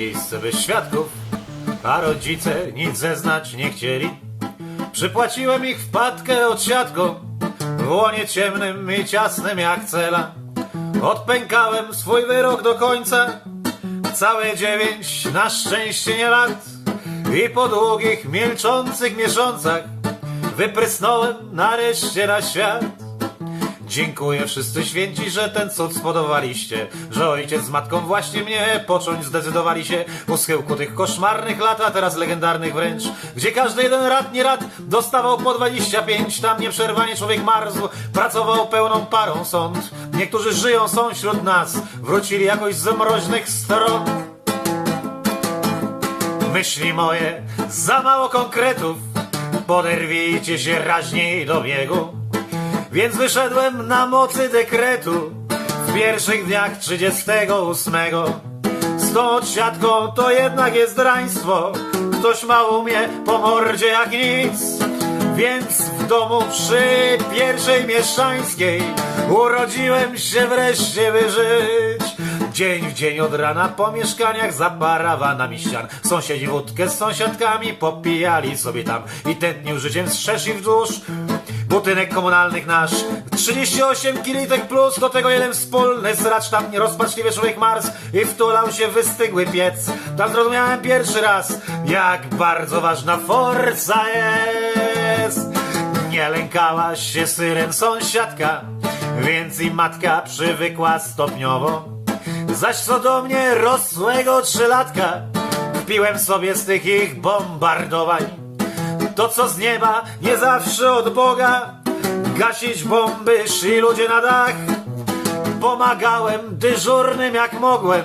miejsce bez świadków, a rodzice nic zeznać nie chcieli. Przypłaciłem ich wpadkę od siatką, w łonie ciemnym i ciasnym jak cela. Odpękałem swój wyrok do końca, całe dziewięć na szczęście nie lat. I po długich, milczących miesiącach wyprysnąłem nareszcie na świat. Dziękuję wszyscy święci, że ten cud spodobaliście, że ojciec z matką właśnie mnie począć zdecydowali się u schyłku tych koszmarnych lat, a teraz legendarnych wręcz, gdzie każdy jeden rad nie rad dostawał po 25, tam nieprzerwanie człowiek marzł, pracował pełną parą sąd. Niektórzy żyją, są wśród nas, wrócili jakoś z mroźnych stron. Myśli moje, za mało konkretów, poderwijcie się raźniej do biegu. Więc wyszedłem na mocy dekretu w pierwszych dniach 38. Z tą odsiadką to jednak jest draństwo. Ktoś ma umie po mordzie jak nic. Więc w domu przy pierwszej mieszczańskiej urodziłem się wreszcie wyżyć. Dzień w dzień od rana po mieszkaniach za parawanami ścian. Sąsiedzi wódkę z sąsiadkami popijali sobie tam i tętnił życiem wszerz i wzdłuż. Budynek komunalnych nasz. 38 kilitek plus Do tego jeden wspólny sracz Tam nierozpaczliwy człowiek Mars I wtulał się wystygły piec. Tam zrozumiałem pierwszy raz Jak bardzo ważna forsa jest. Nie lękała się syren sąsiadka Więc i matka przywykła stopniowo. Zaś co do mnie rosłego trzylatka Piłem sobie z tych ich bombardowań to co z nieba, nie zawsze od Boga. Gasić bomby szli ludzie na dach. Pomagałem dyżurnym jak mogłem.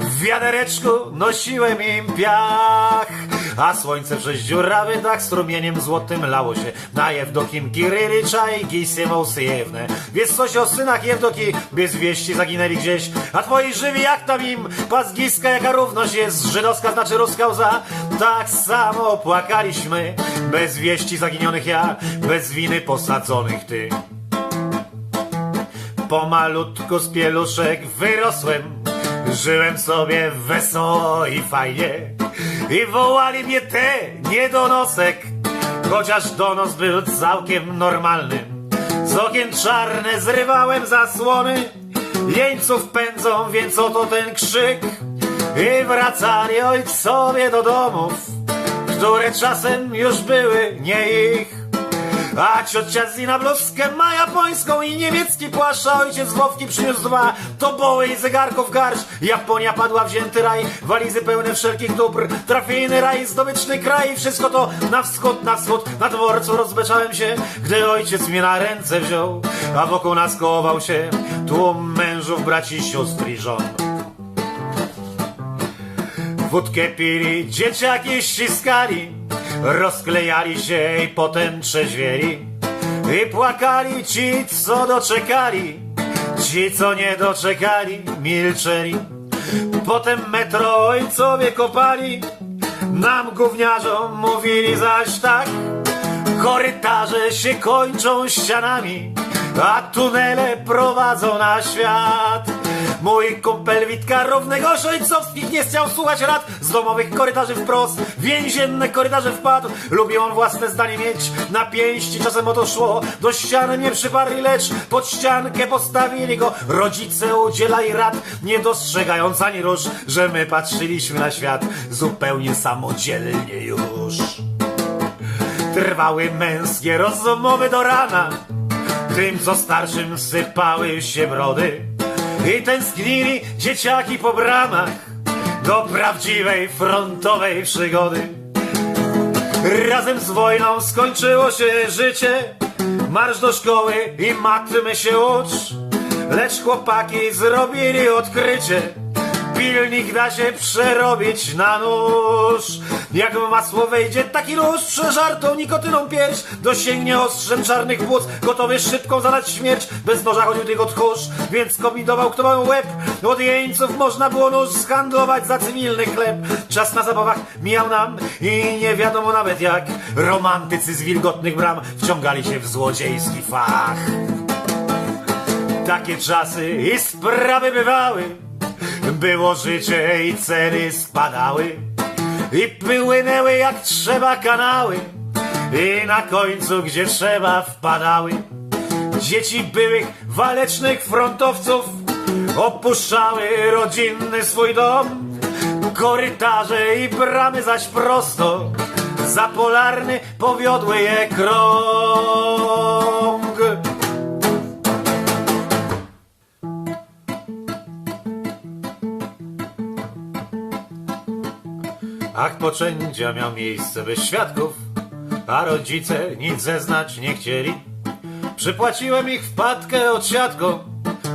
W wiadereczku nosiłem im piach. A słońce przez dziurawy dach strumieniem złotym lało się na Jewdokim Kirylicza i Gisję Mousejewne. Wiesz coś o synach Jewdoki, bez wieści zaginęli gdzieś, a twoi żywi jak tam im, pazgiska jaka równość jest, żydowska znaczy ruska łza. Tak samo płakaliśmy, bez wieści zaginionych ja, bez winy posadzonych ty. Pomalutku z pieluszek wyrosłem, żyłem sobie wesoło i fajnie. I wołali mnie te niedonosek, chociaż donos był całkiem normalny. Z okien czarne zrywałem zasłony, jeńców pędzą, więc oto ten krzyk. I wracali ojcowie do domów, które czasem już były nie ich. A ciocia Zina bluzkę ma japońską i niemiecki płaszcz, a ojciec Wowki przyniósł dwa toboły i zegarków garść. Japonia padła wzięty raj, walizy pełne wszelkich dóbr, trafijny raj, zdobyczny kraj, wszystko to na wschód, na wschód, na dworcu rozbeczałem się, gdy ojciec mnie na ręce wziął, a wokół nas kołował się tłum mężów, braci, sióstr i żon. Wódkę pili, dzieciaki ściskali, rozklejali się i potem trzeźwieli. I płakali ci, co doczekali, ci, co nie doczekali, milczeli. Potem metro ojcowie kopali, nam gówniarzom mówili zaś tak. Korytarze się kończą ścianami, a tunele prowadzą na świat. Mój kumpel Witka równego ojcowskich nie chciał słuchać rad z domowych korytarzy wprost, więzienne korytarze wpadł. Lubił on własne zdanie mieć na pięści, czasem o to szło. Do ściany nie przyparli, lecz pod ściankę postawili go. Rodzice udzielali rad, nie dostrzegając ani róż, że my patrzyliśmy na świat zupełnie samodzielnie już. Trwały męskie rozmowy do rana, tym co starszym sypały się brody. I tęsknili dzieciaki po bramach do prawdziwej frontowej przygody. Razem z wojną skończyło się życie, marsz do szkoły i matmy się ucz. Lecz chłopaki zrobili odkrycie, pilnik da się przerobić na nóż. Jak w masło wejdzie taki nóż, przeżartą nikotyną pierś, dosięgnie ostrzem czarnych płuc, gotowy szybką zadać śmierć. Bez noża chodził tylko tchórz, więc kombinował kto ma łeb. Od jeńców można było nóż zhandlować za cywilny chleb. Czas na zabawach mijał nam i nie wiadomo nawet jak. Romantycy z wilgotnych bram wciągali się w złodziejski fach. Takie czasy i sprawy bywały, Było życie i ceny spadały I płynęły jak trzeba kanały I na końcu gdzie trzeba wpadały. Dzieci byłych walecznych frontowców Opuszczały rodzinny swój dom. Korytarze i bramy zaś prosto Za polarny powiodły je krąg Akt poczęcia miał miejsce bez świadków, a rodzice nic zeznać nie chcieli. Przypłaciłem ich wpadkę od siatką,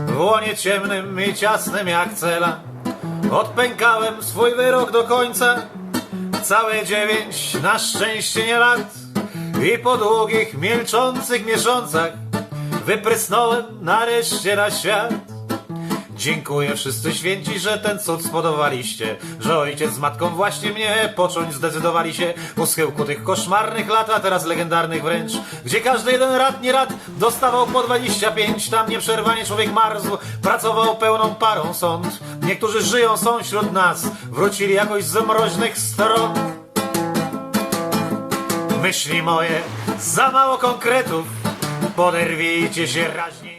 w łonie ciemnym i ciasnym jak cela. Odpękałem swój wyrok do końca, całe dziewięć na szczęście nie lat. I po długich, milczących miesiącach wyprysnąłem nareszcie na świat. Dziękuję wszyscy święci, że ten cud spodobaliście, że ojciec z matką właśnie mnie począć zdecydowali się u schyłku tych koszmarnych lat, a teraz legendarnych wręcz, gdzie każdy jeden rad nie rad dostawał po 25, tam nieprzerwanie człowiek marzł, pracował pełną parą sąd. Niektórzy żyją, są wśród nas, wrócili jakoś z mroźnych stron. Myśli moje, za mało konkretów, poderwijcie się raźniej.